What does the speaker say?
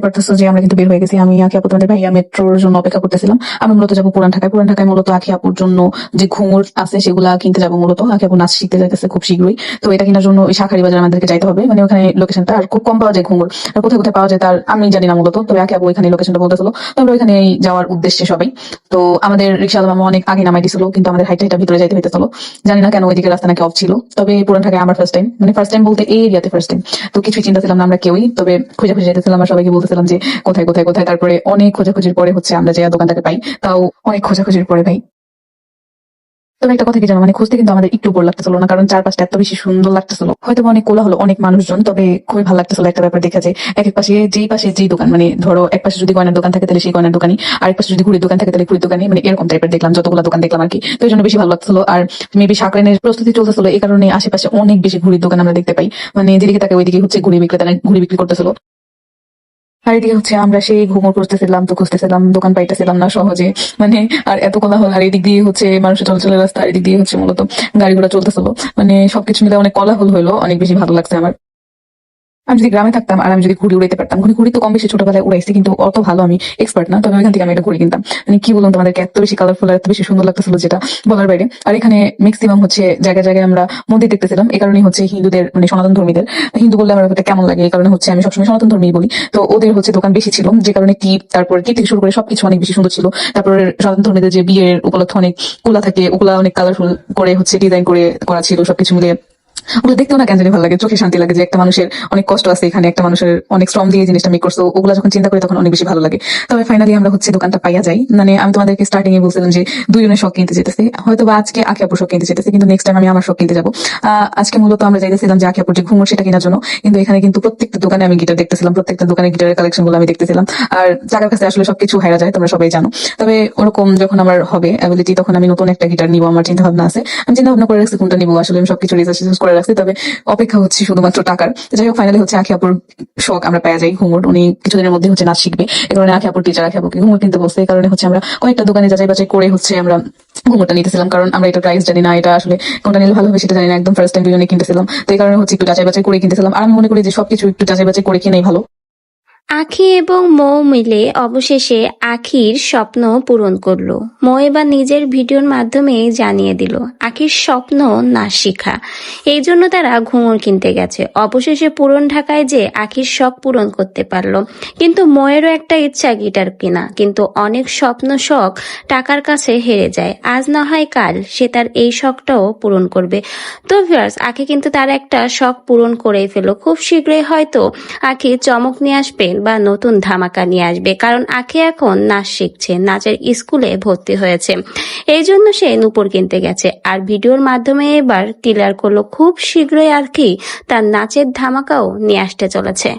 দেখতে পারতেছো যে আমরা কিন্তু বের হয়ে গেছি। আমি আখি আপু তোমাদের ভাইয়া মেট্রোর জন্য অপেক্ষা করতেছিলাম। আমি মূলত যাব পুরান ঢাকায়। পুরান ঢাকায় মূলত আখি আপুর জন্য যে ঘুঙুর আছে সেগুলা কিনতে যাব মূলত। আখি আপু নাচ শিখতে যাইতেছে খুব শীঘ্রই। তো এটা কেনার জন্য ওই শাখারি বাজার আমাদেরকে যাইতে হবে। মানে ওখানে লোকেশনটা আর খুব কম পাওয়া যায় ঘুঙুর। আর কোথায় কোথায় পাওয়া যায় তার আমি জানি না মূলত। তবে আখি আপু ওইখানে লোকেশনটা বলতেছিল। তো আমরা ওইখানে যাওয়ার উদ্দেশ্যে সবাই। তো আমাদের রিক্সা মামা অনেক আগে নামাই দিছিল, কিন্তু আমাদের হাইটা হাইটা ভিতরে যাইতে হইতেছিল। জানি না কেন ওইদিকে রাস্তা নাকি অফ ছিল। তবে পুরান ঢাকায় আমার ফার্স্ট টাইম মানে ফার্স্ট টাইম বলতে এই এরিয়াতে ফার্স্ট টাইম তো কিছুই চিন্তা ছিলাম না আমরা কেউই। তবে খুঁজে খুঁজে যেতেছিলাম আর সবাইকে বলতেছিলাম যে কোথায় কোথায় কোথায়? তারপরে অনেক খোঁজাখুঁজির পরে হচ্ছে আমরা যে দোকানটাকে পাই, তাও অনেক খোঁজাখুঁজির পরে ভাই। তবে একটা কথা কি জানো মানে খুঁজতে কিন্তু আমাদের একটু বোর লাগতেছিল না, কারণ চারপাশটা এত বেশি সুন্দর লাগতেছিল। হয়তো অনেক কোলা হলো অনেক মানুষজন, তবে খুবই ভালো লাগতেছিল একটা ব্যাপার দেখা যায়। এক এক পাশে যেই পাশে যেই দোকান মানে ধরো এক পাশে যদি গয়নার দোকান থাকে তাহলে সেই গয়নার দোকানই আর এক পাশে যদি ঘুড়ির দোকান থাকে তাহলে ঘুড়ির দোকানই মানে এরকম টাইপের দেখলাম, যতগুলো দোকান দেখলাম আর কি তো এই জন্য বেশি ভালো লাগছিল আর মেবি সাকরেনের প্রস্তুতি চলতেছিল, এই কারণে আশেপাশে অনেক বেশি ঘুড়ির দোকান আমরা দেখতে পাই। মানে যেদিকে তাকে ওইদিকে হচ্ছে ঘুড়ি বিক্রেতারা ঘুড়ি বিক্রি করতেছিল। আর এদিকে হচ্ছে আমরা সেই ঘুমো করতেছিলাম তো খুঁজতেছিলাম দোকান পাইতেছিলাম না সহজে। মানে আর এত কোলাহল, আর এদিক দিয়ে হচ্ছে মানুষের চলাচলের রাস্তা, আর এদিক দিয়ে হচ্ছে মূলত গাড়ি ঘোড়া চলতেছিল। মানে সবকিছু মিলে অনেক কোলাহল হলো, অনেক বেশি ভালো লাগছে আমার। আমি যদি গ্রামে থাকতাম আর আমি যদি ঘুড়ি উড়াইতে পারতাম, ঘুড়ি ঘুড়ি তো কম বেশি ছোটবেলায় উড়াইছি, কিন্তু অত ভালো আমি এক্সপার্ট না, তবে ওইখান থেকে আমি একটা ঘুড়ি কিনতাম। মানে কি বলুন তোমাদেরকে, এত বেশি কালারফুল আর এত বেশি সুন্দর লাগতেছিল যেটা বলার বাইরে। আর এখানে ম্যাক্সিমাম হচ্ছে জায়গায় জায়গায় আমরা মন্দির দেখতেছিলাম এই কারণে হচ্ছে হিন্দুদের মানে সনাতন ধর্মীদের। হিন্দু বললে আমার ব্যাপারটা কেমন লাগে, এই কারণে হচ্ছে আমি সবসময় সনাতন ধর্মী বলি। তো ওদের হচ্ছে দোকান বেশি ছিল, যে কারণে টিপ তারপর টিপ থেকে শুরু করে সবকিছু অনেক বেশি সুন্দর ছিল। তারপর সনাতন ধর্মীদের যে বিয়ের উপলক্ষে অনেক কুলা থাকে, ওগুলা অনেক কালারফুল করে হচ্ছে ডিজাইন করে করা ছিল, সবকিছু মিলে। ওগুলো দেখতেও না কেন জানি ভালো লাগে। চোখে শান্তি লাগে যে একটা মানুষের অনেক কষ্ট আছে, এখানে একটা মানুষের অনেক শ্রম দিয়ে জিনিসটা মেক করছ। ওগুলো যখন চিন্তা করি তখন অনেক বেশি ভালো লাগে। তবে ফাইনালি আমরা হচ্ছে দোকানটা পাইয়া যাই। মানে আমি তোমাদেরকে স্টার্টিং এ বলছিলাম যে দুইজনের শখ কিনতে যেতেছি হয়তো বা আজকে আখি আপুর শখ কিনতে যেতেছি কিন্তু নেক্সট টাইম আমি আমার শখ কিনতে যাব। আজকে মূলত আমরা যাইতেছিলাম যে আখি আপুর যে ঘুমোর সেটা কেনার জন্য। কিন্তু এখানে কিন্তু প্রত্যেকটা দোকানে আমি গিটার দেখতেছিলাম, প্রত্যেকটা দোকানে গিটারের কালেকশনগুলো আমি দেখতেছিলাম। আর জায়গার কাছে আসলে সবকিছু হারা যায়, তোমরা সবাই জানো। তবে ওরকম যখন আমার হবে অ্যাবিলিটি তখন আমি নতুন একটা গিটার নিবো, আমার চিন্তা ভাবনা আছে। আমি চিন্তা ভাবনা করে রাখছি কোনটা নিবো, আসলে আমি সবকিছু রিসার্চ করে রাখছি। তবে অপেক্ষা হচ্ছে শুধুমাত্র টাকার। যাই হোক ফাইনালি হচ্ছে আখি আপুর শখ, আমরা পেয়ে যাই ঘুমুর উনি কিছুদিনের মধ্যে হচ্ছে নাচ শিখবে। এ কারণে আখি আপুর টিচার আখি আপুকে ঘুমুর কিনতে বসে এই কারণে হচ্ছে আমরা কয়েকটা দোকানে যাচাই বাচাই করে হচ্ছে আমরা ঘুমুরটা নিতেছিলাম। কারণ আমরা এটা প্রাইস জানি না, এটা আসলে কোনটা নিলে ভালো হবে সেটা জানি না। একদম ফার্স্ট টাইম দুজনে কিনতেছিলাম। তো এই কারণে হচ্ছে একটু যাচাই বাছাই করে কিনতেছিলাম। আর আমি মনে করি যে সবকিছু একটু যাচাই বাছাই করে কিনেই ভালো। আখি এবং মৌ মিলে অবশেষে আখির স্বপ্ন পূরণ করল। মৌ এবার নিজের ভিডিওর মাধ্যমে জানিয়ে দিল, আখির স্বপ্ন না শিখা। এই জন্য তারা ঘুঙুর কিনতে গেছে। অবশেষে পূরণ ঢাকায় যে আখির শখ পূরণ করতে পারল। কিন্তু ময়েরও একটা ইচ্ছা গিটার কেনা। কিন্তু অনেক স্বপ্ন শখ টাকার কাছে হেরে যায়। আজ না হয় কাল সে তার এই শখটাও পূরণ করবে। তো ভিউয়ার্স, আখি কিন্তু তার একটা শখ পূরণ করেই ফেলো খুব শীঘ্রই হয়তো আখি চমক নিয়ে আসবে বা নতুন ধামাকা নিয়ে আসবে, কারণ আখি এখন নাচ শিখছে, নাচের স্কুলে ভর্তি হয়েছে। এই জন্য সে নুপুর কিনতে গেছে। আর ভিডিওর মাধ্যমে এবার টিলার করল খুব শীঘ্রই আর কি তার নাচের ধামাকাও নিয়ে আসতে চলেছে।